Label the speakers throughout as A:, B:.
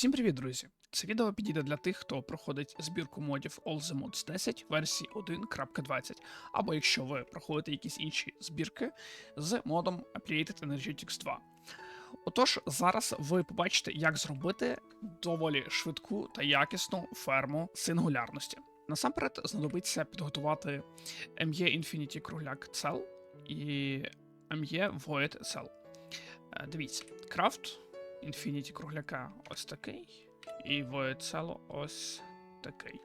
A: Всім привіт, друзі! Це відео підійде для тих, хто проходить збірку модів All the Mods 10 версії 1.20, або якщо ви проходите якісь інші збірки з модом Appliated Energetics 2. Отож, зараз ви побачите, як зробити доволі швидку та якісну ферму сингулярності. Насамперед знадобиться підготувати ME Infinity кругляк Cell і ME Void Cell. Е, Дивіться, крафт Infinity кругляка ось такий, і Cell ось такий.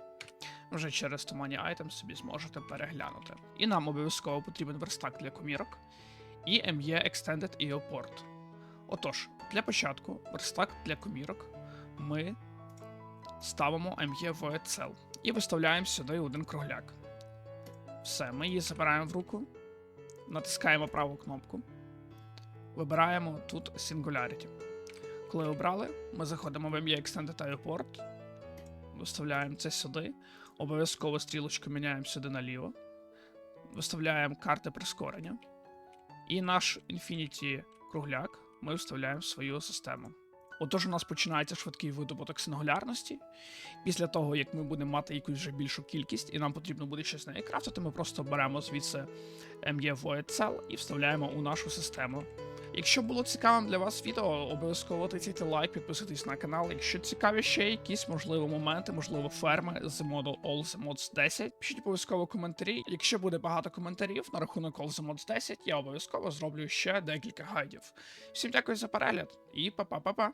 A: Вже через Тумані Item собі зможете переглянути. І нам обов'язково потрібен верстак для комірок і ME Extended EO Port. Отож, для початку верстак для комірок ми ставимо ME Void Cell і виставляємо сюди один кругляк. Все, ми її забираємо в руку, натискаємо праву кнопку, вибираємо тут Singularity. Коли обрали, ми заходимо в ME Extended IO Port, виставляємо це сюди, обов'язково стрілочку міняємо сюди наліво, виставляємо карти прискорення, і наш Infinity кругляк ми вставляємо в свою систему. Отож, у нас починається швидкий видобуток сингулярності. Після того, як ми будемо мати якусь вже більшу кількість, і нам потрібно буде щось неї крафтити, ми просто беремо звідси ME Void Cell і вставляємо у нашу систему. Якщо було цікавим для вас відео, обов'язково тицяйте лайк, підписуйтесь на канал. Якщо цікаві ще якісь можливо моменти, можливо, ферми з моду All the Mods 10, пишіть обов'язково коментарі. Якщо буде багато коментарів на рахунок All the Mods 10, я обов'язково зроблю ще декілька гайдів. Всім дякую за перегляд і па-па-па-па!